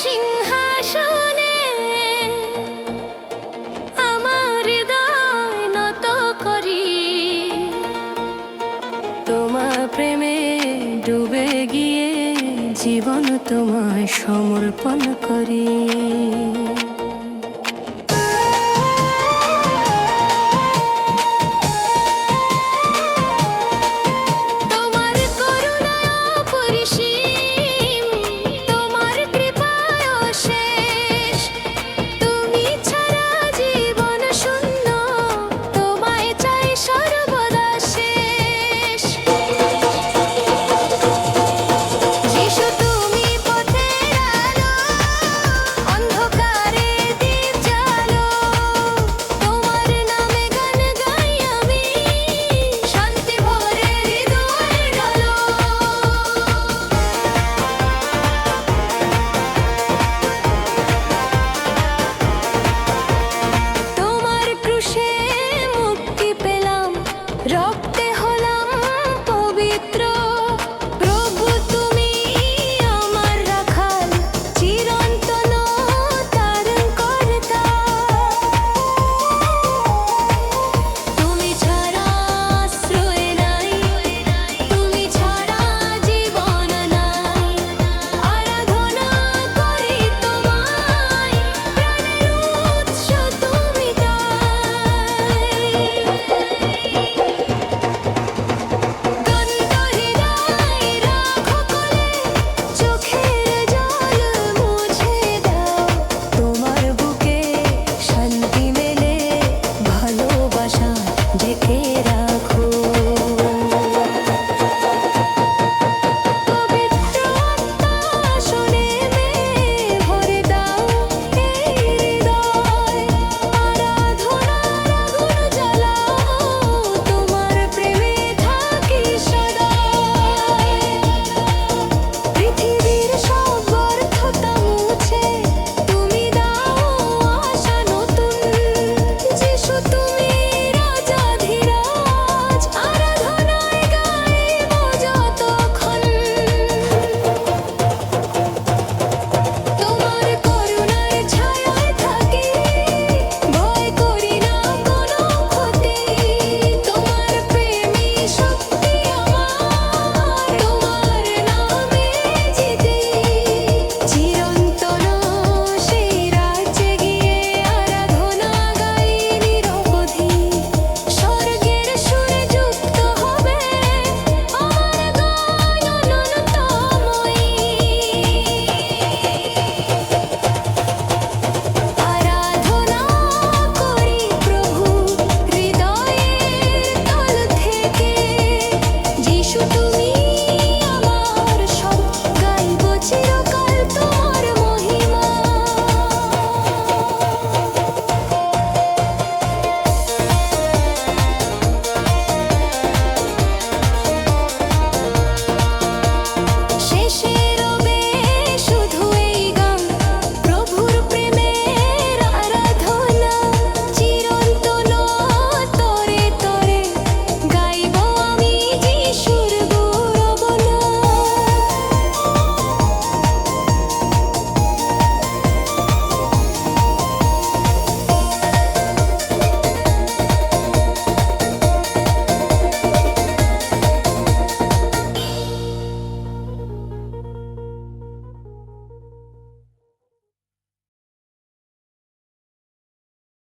সিংহাসনে আমার দায় নত করি। তোমার প্রেমে ডুবে গিয়ে জীবন তোমায় সমর্পণ করি।